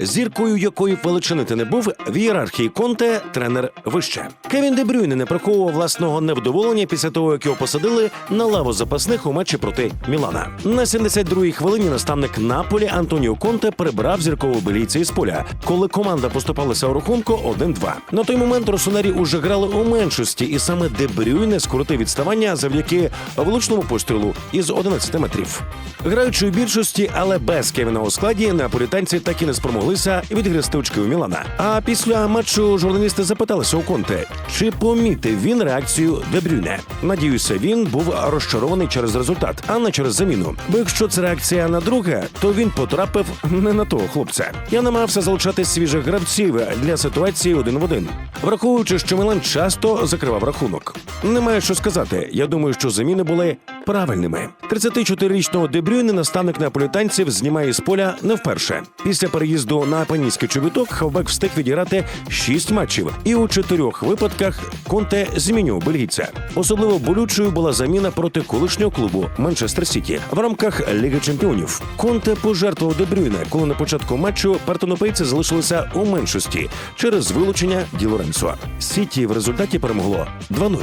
Зіркою якої величини ти не був, в ієрархії Конте тренер вище. Кевін Де Брюйне не приховував власного невдоволення після того, як його посадили на лаву запасних у матчі проти Мілана. На 72-й хвилині наставник Наполі Антоніо Конте прибрав зіркового белійця із поля, коли команда поступалася у рахунку 1-2. На той момент росонері уже грали у меншості, і саме Де Брюйне скоротив відставання завдяки влучному пострілу із 11 метрів. Граючи у більшості, але без Кевіна у складі, наполітанці так і не спромоглися відгрести очки у Мілана. А після матчу журналісти запиталися у Конте, чи помітив він реакцію Де Брюйне. Надіюся, він був розчарований через результат, а не через заміну. Бо якщо це реакція на друге, то він потрапив не на того хлопця. Я намагався залучати свіжих гравців для ситуації один в один, враховуючи, що Мілан часто закривав рахунок. Немає що сказати. Я думаю, що заміни були правильними. 34-річного Дебрюйне наставник неаполітанців знімає з поля не вперше. Після переїзду на апанійський чобіток хавбек встиг відіграти 6 матчів, і у чотирьох випадках Конте змінював бельгійця. Особливо болючою була заміна проти колишнього клубу Манчестер Сіті в рамках Ліги Чемпіонів. Конте пожертвував Дебрюйне, коли на початку матчу партенопейці залишилися у меншості через вилучення Ді. Сіті в результаті перемогло 2-0.